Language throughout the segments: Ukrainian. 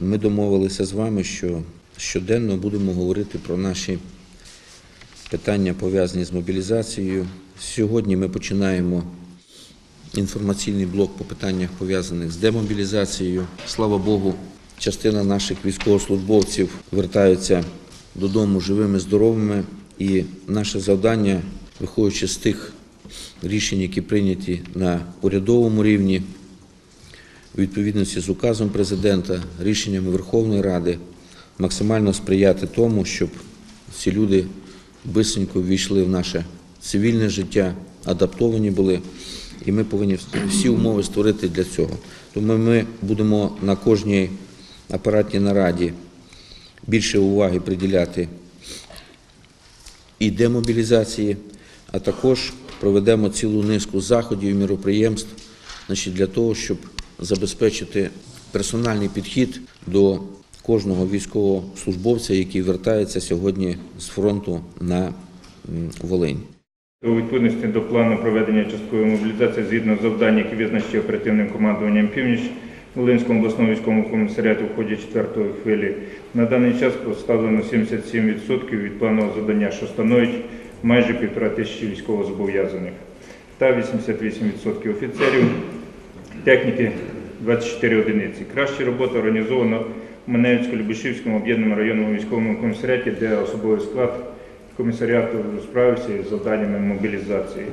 Ми домовилися з вами, що щоденно будемо говорити про наші питання, пов'язані з мобілізацією. Сьогодні ми починаємо інформаційний блок по питаннях, пов'язаних з демобілізацією. Слава Богу, частина наших військовослужбовців вертаються додому живими, здоровими. І наше завдання, виходячи з тих рішень, які прийняті на урядовому рівні, у відповідності з указом президента, рішеннями Верховної Ради, максимально сприяти тому, щоб ці люди бисенько ввійшли в наше цивільне життя, адаптовані були, і ми повинні всі умови створити для цього. Тому ми будемо на кожній апаратній нараді більше уваги приділяти і демобілізації, а також проведемо цілу низку заходів і міроприємств значить, для того, щоб забезпечити персональний підхід до кожного військовослужбовця, який вертається сьогодні з фронту на Волинь. У відповідності до плану проведення часткової мобілізації згідно завдань, які визначені оперативним командуванням «Північ» Волинському обласному військовому комісаріату в ході четвертої хвилі, на даний час поставлено 77% від планового завдання, що становить майже півтора тисячі військовозобов'язаних, та 88% офіцерів, техніки 24 одиниці. Краща робота організована в Маневсько-Любишівському об'єднаному районному військовому комісаріаті, де особовий склад комісаріату справився із завданнями мобілізації.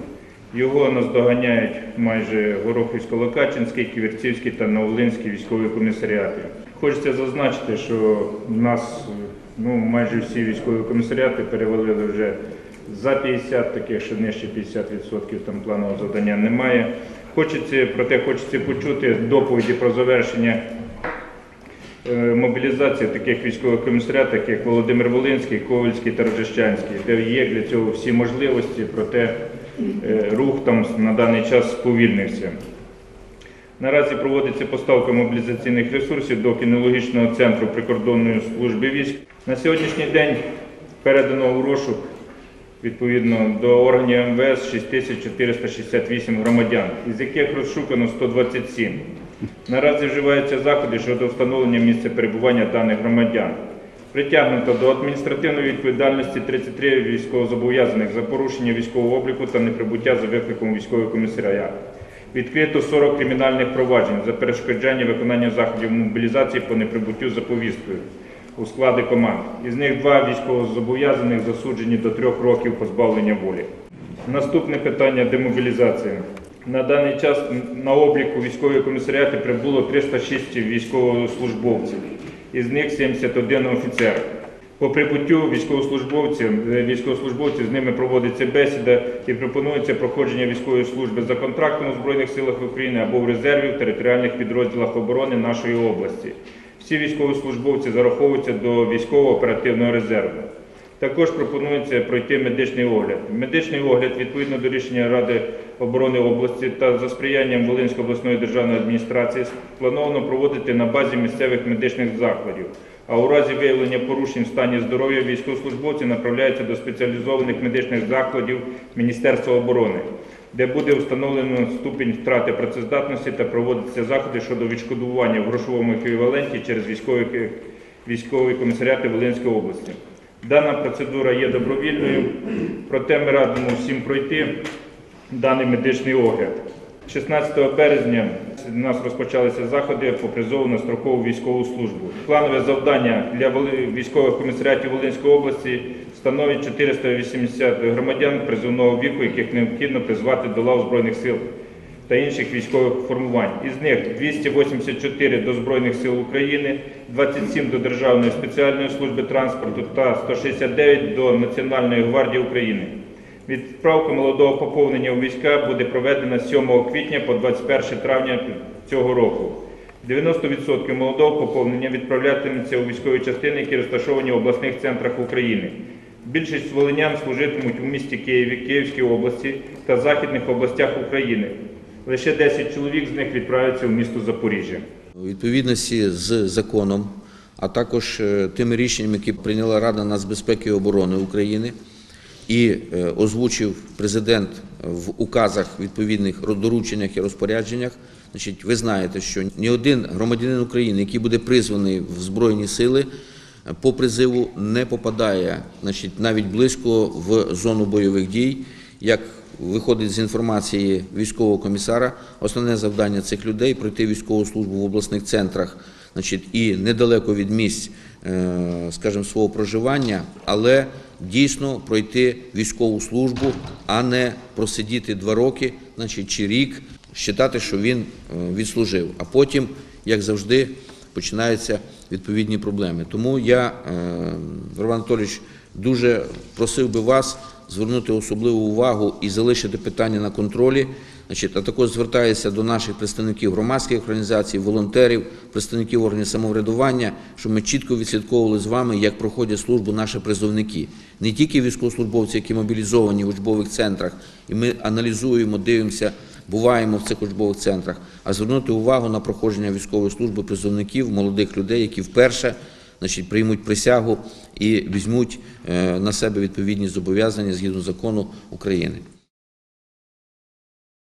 Його наздоганяють майже Горохівсько-Локачинський, Ківерцівський та Новолинський військові комісаріати. Хочеться зазначити, що в нас ну, майже всі військові комісаріати перевалили вже за 50, таких, що нижче 50% там планового завдання немає. Хочеться, проте хочеться почути доповіді про завершення е, мобілізації таких військових комісаріатах, як Володимир Волинський, Ковальський та Рожищанський, де є для цього всі можливості, проте е, рух там на даний час сповільнився. Наразі проводиться поставка мобілізаційних ресурсів до кінологічного центру прикордонної служби військ. На сьогоднішній день передано у розшук відповідно до органів МВС 6468 громадян, із яких розшукано 127. Наразі вживаються заходи щодо встановлення місця перебування даних громадян. Притягнуто до адміністративної відповідальності 33 військовозобов'язаних за порушення військового обліку та неприбуття за викликом військового комісаріату. Відкрито 40 кримінальних проваджень за перешкоджання виконання заходів мобілізації по неприбуттю за повісткою у склади команд. Із них два військовозобов'язаних засуджені до трьох років позбавлення волі. Наступне питання демобілізації. На даний час на обліку військової комісаріати прибуло 306 військовослужбовців, із них 71 офіцер. По прибуттю військовослужбовців, е, військовослужбовців з ними проводиться бесіда і пропонується проходження військової служби за контрактом у Збройних силах України або в резерві в територіальних підрозділах оборони нашої області. Всі військовослужбовці зараховуються до військово-оперативного резерву. Також пропонується пройти медичний огляд. Медичний огляд відповідно до рішення Ради оборони області та за сприянням Волинської обласної державної адміністрації сплановано проводити на базі місцевих медичних закладів. А у разі виявлення порушень в стані здоров'я військовослужбовці направляються до спеціалізованих медичних закладів Міністерства оборони, де буде встановлено ступінь втрати працездатності та проводяться заходи щодо відшкодування в грошовому еквіваленті через військові, військові комісаріати Волинської області. Дана процедура є добровільною, проте ми радимо всім пройти даний медичний огляд. 16 березня у нас розпочалися заходи по призову на строкову військову службу. Планове завдання для військових комісаріатів Волинської області становить 480 громадян призовного віку, яких необхідно призвати до лав Збройних сил та інших військових формувань. Із них 284 до Збройних сил України, 27 до Державної спеціальної служби транспорту та 169 до Національної гвардії України. Відправка молодого поповнення у війська буде проведена з 7 квітня по 21 травня цього року. 90% молодого поповнення відправлятиметься у військові частини, які розташовані в обласних центрах України. Більшість волинян служитимуть у місті Києві, Київській області та західних областях України. Лише 10 чоловік з них відправляться в місто Запоріжжя. У відповідності з законом, а також е, тими рішеннями, які прийняла Рада нацбезпеки і оборони України і е, озвучив президент в указах, відповідних дорученнях і розпорядженнях. Значить, ви знаєте, що ні один громадянин України, який буде призваний в Збройні сили, е, по призиву не попадає значить, навіть близько в зону бойових дій. Як виходить з інформації військового комісара, основне завдання цих людей пройти військову службу в обласних центрах, значить, і недалеко від місць, е, скажімо, свого проживання, але дійсно пройти військову службу, а не просидіти два роки, значить, чи рік, вважати, що він е, відслужив. А потім, як завжди, починаються відповідні проблеми. Тому я, е, Роман Анатолійович, дуже просив би вас звернути особливу увагу і залишити питання на контролі. Значить, а також звертаюся до наших представників громадських організацій, волонтерів, представників органів самоврядування, щоб ми чітко відслідковували з вами, як проходять службу наші призовники. Не тільки військовослужбовці, які мобілізовані в учбових центрах, і ми аналізуємо, дивимося, буваємо в цих учбових центрах, а звернути увагу на проходження військової служби призовників, молодих людей, які вперше значить, приймуть присягу і візьмуть е, на себе відповідні зобов'язання згідно закону України.